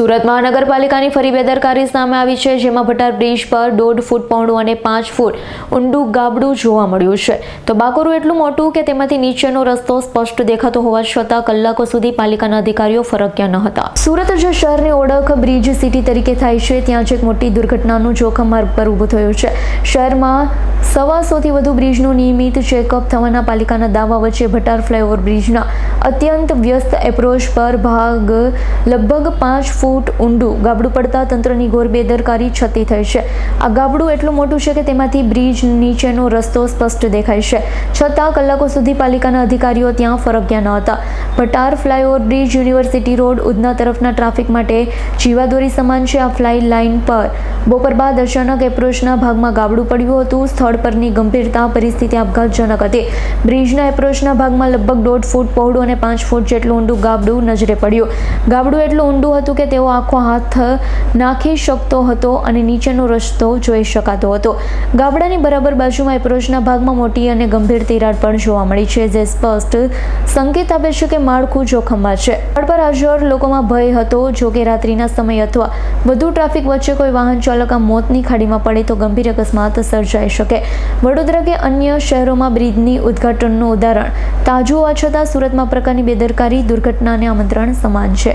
સુરત મહાનગરપાલિકાની ફરી બેદરકારી સામે આવી છે, જેમાં ભટાર બ્રિજ પર દોઢ ફૂટ પહોળું અને પાંચ ફૂટ ઊંડું ગાબડું જોવા મળ્યું છે. તો બાકોરું એટલું મોટું કે તેમાંથી નીચેનો રસ્તો સ્પષ્ટ દેખાતો હોવા છતાં કલાકો સુધી પાલિકાના અધિકારીઓ ફરક્યા ન હતા. સુરત જે શહેરની ઓળખ બ્રિજ સિટી તરીકે થાય છે, ત્યાં જ એક મોટી દુર્ઘટનાનું જોખમ માર્ગ પર ઊભું થયું છે. શહેરમાં સવાસોથી વધુ બ્રિજનું નિયમિત ચેકઅપ થવાના પાલિકાના દાવા વચ્ચે ભટાર ફ્લાયઓવર બ્રિજના અત્યંત વ્યસ્ત એપ્રોચ પર ભાગ લગભગ પાંચ ફૂટ ઊંડું ગાબડું પડતા તંત્રની ઘોર બેદરકારી છતી થઈ છે. આ ગાબડું એટલું મોટું છે કે તેમાંથી બ્રિજ નીચેનો રસ્તો સ્પષ્ટ દેખાય છે. છતાં કલાકો સુધી પાલિકાના અધિકારીઓ ત્યાં ફરક્યા ન હતા. Bhatar flyover bridge university road Udhna તરફના ટ્રાફિક માટે જીવાદોરી સમાન છે આ ફ્લાય લાઇન પર. બપોર બાદ અચાનક એપ્રોચના ભાગમાં ગાબડું પડ્યું હતું. સ્થળ પરની ગંભીરતા, પરિસ્થિતિ આપઘાતજનક હતી. બ્રિજના એપ્રોચના ભાગમાં લગભગ દોઢ ફૂટ પહોળું અને પાંચ ફૂટ જેટલું ઊંડું ગાબડું નજરે પડ્યું. ગાબડું એટલું ઊંડું હતું કે તેઓ આખો હાથ નાખી શકતો હતો અને નીચેનો રસ્તો જોઈ શકાતો હતો. ગાબડાની બરાબર બાજુમાં એપ્રોચના ભાગમાં મોટી અને ગંભીર તિરાડ પણ જોવા મળી છે, જે સ્પષ્ટ સંકેત આપે છે કે માળખું જોખમમાં છે. સ્થળ પર હાજર લોકોમાં ભય હતો, જો કે રાત્રિના સમય અથવા વધુ ટ્રાફિક વચ્ચે કોઈ વાહન ચાલક આ મોતની ખાડીમાં પડે તો ગંભીર અકસ્માત સર્જાઈ શકે. વડોદરા કે અન્ય શહેરોમાં બ્રિજની ઉદ્ઘાટનનું ઉદાહરણ. તાજું હોવા છતાં સુરતમાં પ્રકારની બેદરકારી, દુર્ઘટનાને આમંત્રણ સમાન છે.